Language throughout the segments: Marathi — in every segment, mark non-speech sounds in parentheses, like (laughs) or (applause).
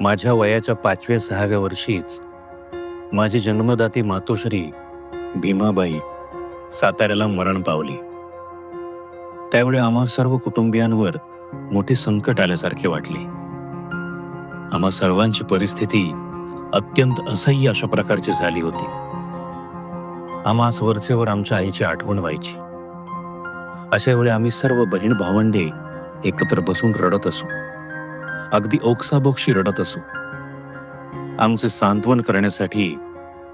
माझ्या वयाच्या पाचव्या सहाव्या वर्षीच माझी जन्मदाती मातोश्री भीमाबाई साताऱ्याला मरण पावली. त्यावेळी आम्हा सर्व कुटुंबियांवर मोठे संकट आल्यासारखे वाटले. आम्हा सर्वांची परिस्थिती अत्यंत असह्य अशा प्रकारची झाली होती. आम्हास वरचेवर आमच्या आईची आठवण व्हायची. अशा वेळी आम्ही सर्व बहीण भावंडे एकत्र बसून रडत असू. अगदी ओक्साबोक्षी रडत असू. आमचे सांत्वन करण्यासाठी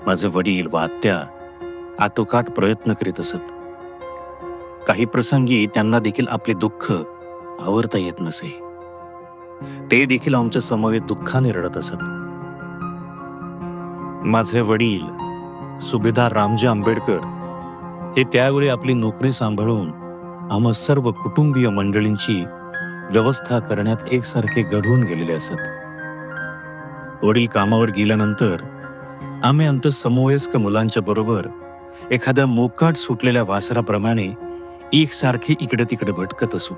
माझे वडील व आत्या आटोकाट प्रयत्न करीत असत. काही प्रसंगी त्यांना देखील आपले दुःख आवरता येत नसे. ते देखील आमच्या समवेत दुःखाने रडत असत. माझे वडील सुभेदार रामजी आंबेडकर हे त्यावेळी आपली नोकरी सांभाळून आम्हा सर्व कुटुंबीय मंडळींची व्यवस्था करण्यात एकसारखे घडून गेलेले असत. वडील कामावर गेल्यानंतर आम्ही आमच्या समवयस्क मुलांच्या बरोबर एखाद्या मोकाट सुटलेल्या वासराप्रमाणे एकसारखे इकडे तिकडे भटकत असू.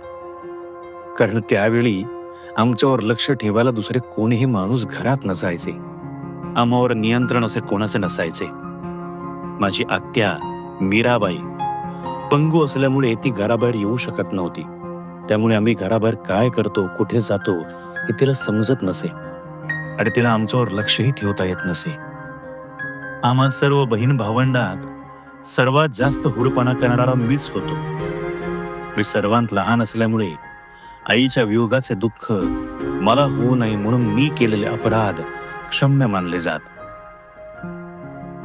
कारण त्यावेळी आमच्यावर लक्ष ठेवायला दुसरे कोणीही माणूस घरात नसायचे. आम्हावर नियंत्रण असे कोणाचे नसायचे. माझी आत्या मीराबाई पंगू असल्यामुळे ती घराबाहेर येऊ शकत नव्हती. त्यामुळे आम्ही घराबाहेर काय करतो कुठे जातो हे तिला समजत नसे. आणि तिला आमच्यावर लक्षही ठेवता येत नसे. आम्हा सर्व बहीण भावंडात सर्वात जास्त हुरपणा करणारा मीच होतो. मी सर्वांत लहान असल्यामुळे आईच्या वियोगाचे दुःख मला होऊ नये म्हणून मी केलेले अपराध क्षम्य मानले जात.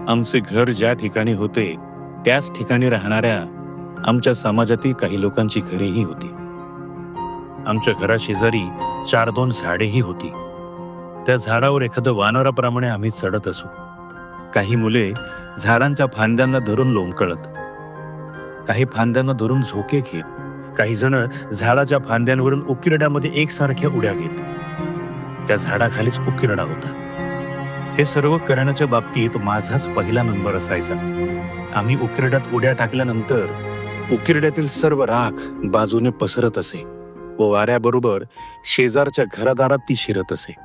आमचे घर ज्या ठिकाणी होते त्याच ठिकाणी राहणाऱ्या आमच्या समाजातील काही लोकांची घरेही होती. आमच्या घराशेजारी चार दोन झाडेही होती. त्या झाडावर एखादं वानराप्रमाणे आम्ही चढत असू. काही मुले झाडांच्या फांद्यांना धरून लोंबकळत. काही फांद्यांना धरून झोके घेत. काही जण झाडाच्या फांद्यांवरून उकिरड्यामध्ये एकसारख्या उड्या घेत. त्या झाडाखालीच उकिरडा होता. हे सर्व करण्याच्या बाबतीत माझाच पहिला नंबर असायचा. आम्ही उकिरड्यात उड्या टाकल्यानंतर उकिरड्यातील सर्व राख बाजूने पसरत असे. पोवाऱ्याबरोबर शेजारच्या घरादारात ती शिरत असे.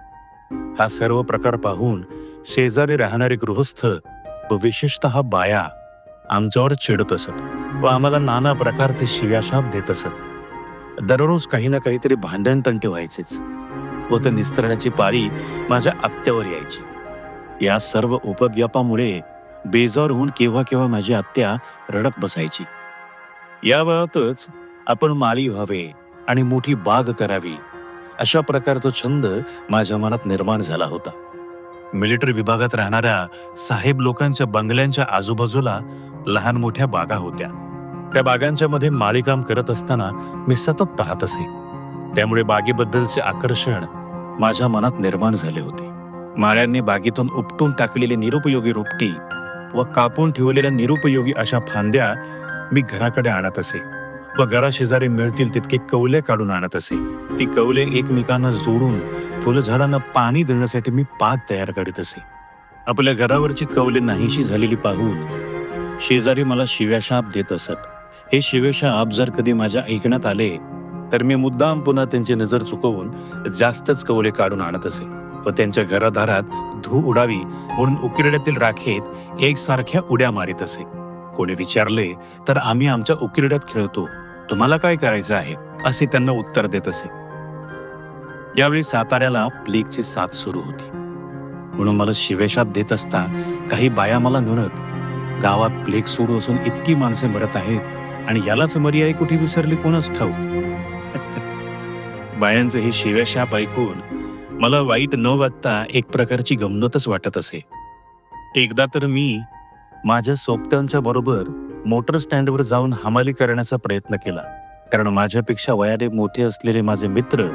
हा सर्व प्रकार पाहून शेजारी राहणारे गृहस्थ व विशेषतः बाया आमच्यावर चिडत असत व आम्हाला नाना प्रकारचे शिव्याशाप देत असत. दररोज काही ना काहीतरी भांडण तंटे व्हायचेच व ते निस्तरण्याची पारी माझ्या आत्यावर यायची. या सर्व उपव्यापामुळे बेजार होऊन केव्हा केव्हा माझी आत्या रडत बसायची. या वयातच आपण माली व्हावे आणि मोठी बाग करावी अशा प्रकारचा छंद माझ्या मनात निर्माण झाला होता. मिलिटरी विभागात राहणाऱ्या साहेब लोकांच्या बंगल्यांच्या आजूबाजूला लहान मोठ्या बागा होत्या. त्या बागांच्या मध्ये माळीकाम करत असताना मी सतत पाहत असे. त्यामुळे बागेबद्दलचे आकर्षण माझ्या मनात निर्माण झाले होते. माळ्यांनी बागेतून उपटून टाकलेली निरुपयोगी रोपटी व कापून ठेवलेल्या निरुपयोगी अशा फांद्या मी घराकडे आणत असे. व घराशेजारी मिळतील तितके कवले काढून आणत असे. ती कवले एकमेकांना जोडून फुलझाडांना पाणी देण्यासाठी मी पाक तयार करीत असे. आपल्या घरावरची कवले नाहीशी झालेली पाहून शेजारी मला शिव्याशाप देत असत. हे शिव्याशाप जर कधी माझ्या ऐकण्यात आले तर मी मुद्दाम पुन्हा त्यांची नजर चुकवून जास्तच कवले काढून आणत असे. व त्यांच्या घरादारात धू उडावी म्हणून उकिरड्यातील राखेत एकसारख्या उड्या मारित असे. कोणी विचारले तर आम्ही आमच्या उकिरड्यात खेळतो. तुम्हाला काय करायचं आहे असे त्यांना उत्तर देत असे. यावेळी साताऱ्याला प्लेगची साथ सुरू होती. म्हणून मला शिवेशात देत असता काही बाया मला म्हणत गावात प्लेग सुरू असून इतकी माणसे मरत आहेत आणि यालाच मर्याय कुठे विसरली कोणच ठाऊ? (laughs) बायांचे हे शिवेशाप ऐकून मला वाईट न वाटता एक प्रकारची गमनतच वाटत असे. एकदा तर मी माझ्या सोबत्यांच्या बरोबर मोटर स्टँडवर जाऊन हमाली करण्याचा प्रयत्न केला. कारण माझ्यापेक्षा वयाने मोठे असलेले माझे मित्र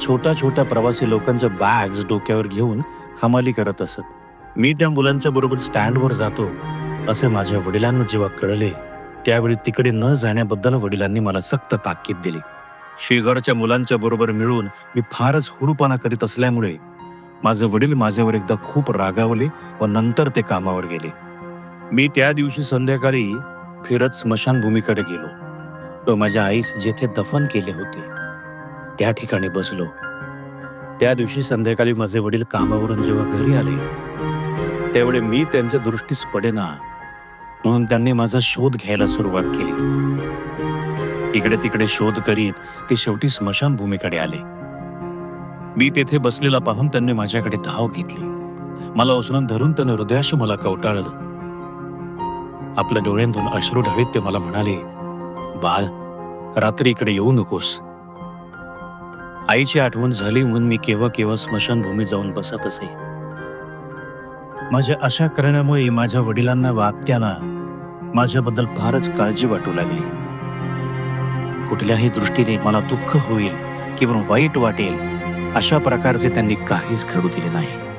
छोट्या छोट्या प्रवासी लोकांच्या बॅग्स डोक्यावर घेऊन हमाली करत असत. मी त्या मुलांच्या बरोबर स्टँडवर जातो असे माझ्या वडिलांना जेव्हा कळले त्यावेळी तिकडे न जाण्याबद्दल वडिलांनी मला सक्त ताकीद दिली. शेजारच्या मुलांच्या बरोबर मिळून मी फारच हुडूपणा करीत असल्यामुळे माझे वडील माझ्यावर एकदा खूप रागावले व नंतर ते कामावर गेले. मी त्या दिवशी संध्याकाळी फिरत स्मशानभूमीकडे गेलो. व माझ्या आईस जेथे दफन केले होते त्या ठिकाणी बसलो. त्या दिवशी संध्याकाळी माझे वडील कामावरून जेव्हा घरी आले त्यावेळी मी त्यांच्या दृष्टीस पडेना म्हणून त्यांनी माझा शोध घ्यायला सुरुवात केली. इकडे तिकडे शोध करीत ते शेवटी स्मशानभूमीकडे आले. मी तेथे बसलेला पाहून त्यांनी माझ्याकडे धाव घेतली. मला उचलून धरून त्यानं हृदयाशी मला कवटाळलं. आपल्या डोळ्यांतून अश्रू ढळीत ते मला म्हणाले बाळ रात्री इकडे येऊ नकोस. आईची आठवण झाली म्हणून मी केव्हा केव्हा स्मशानभूमी जाऊन बसत असे. माझ्या अशा करण्यामुळे माझ्या वडिलांना व आत्याला माझ्याबद्दल फारच काळजी वाटू लागली. कुठल्याही दृष्टीने मला दुःख होईल किंवा वाईट वाटेल अशा प्रकारचे त्यांनी काहीच घडू दिले नाही.